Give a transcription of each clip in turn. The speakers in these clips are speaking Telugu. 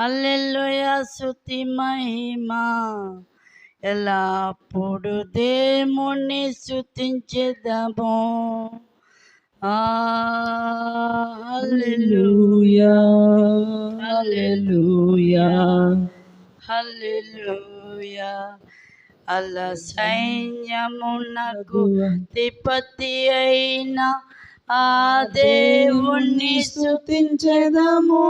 అల్లెల్లుయ శృతి మహిమా. ఎల్లప్పుడు దేవుణ్ణి శృతించేద్దాము హల్లెలూయా హల్లెలూయా హల్లెలూయా. అల్ల సైన్యమునకు తిపతి అయిన ఆ దేవుణ్ణి స్తుతించెదము.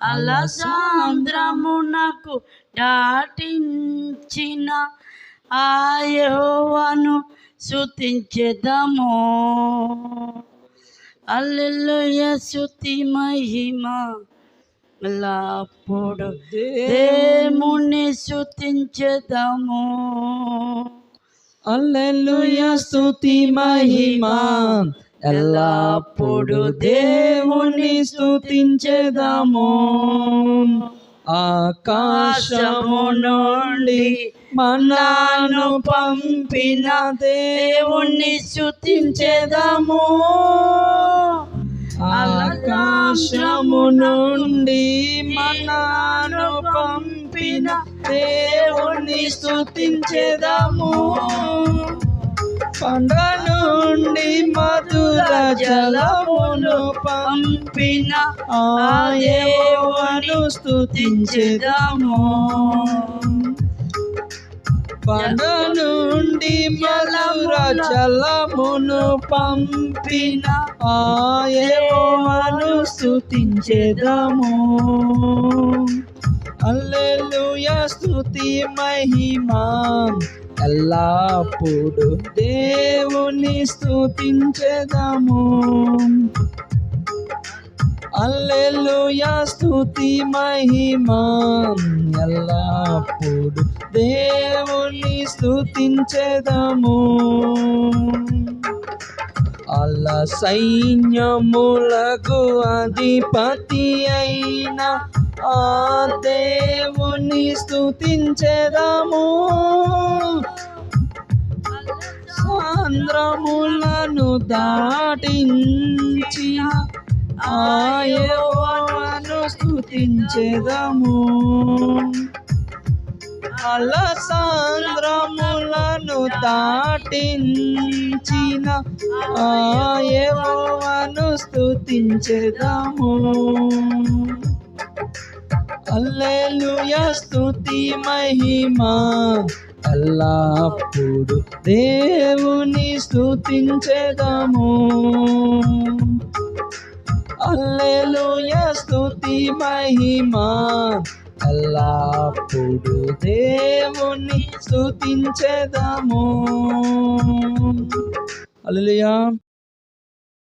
అల సాంద్రమునకు దాటించిన ఆ యెహోవాను శృతించెదము అల్లెలుయ శృతి మహిమ ఎల్లప్పుడు దేవుణ్ణి శృతించెదము అల్లెలుయ స్థుతి మహిమా. ఎల్లప్పుడు దేవుణ్ణి స్థుతించేదాము ఆకాశము నుండి మన్నాను పంపిన దేవుణ్ణి స్థుతించేదాము ఆకాశము నుండి మన్నాను పంపి పంపిన దేవుణ్ణి స్థుతించేదాము పండ నుండి మధుర జలమును పంపిన ఆయేవను స్థుతించేదాము పండ నుండి మధుర జలమును పంపిన ఆయేవను స్థుతించేదాము అల్లెలుయ స్తుతి మహిమా. ఎల్లప్పుడు దేవుని స్తుతించెదము. అల్లెలుయ స్తుతి మహిమా. ఎల్లప్పుడు దేవుని స్తుతించెదము. అల్ల సైన్యములకు అధిపతి అయిన ఆ దేవుని స్తుతించెదము. సాంద్రములను దాటించి ఆయవను స్తుతించెదము. అల సాంద్రములను దాటించిన ఆయవను స్తుతించెదము. అల్లెలుయ స్తుతి మహిమా. ఎల్లప్పుడు దేవుని స్తుతించెదము. అల్లెలుయ స్తుతి మహిమా. ఎల్లప్పుడు దేవుని స్తుతించెదము. అల్లెలుయా.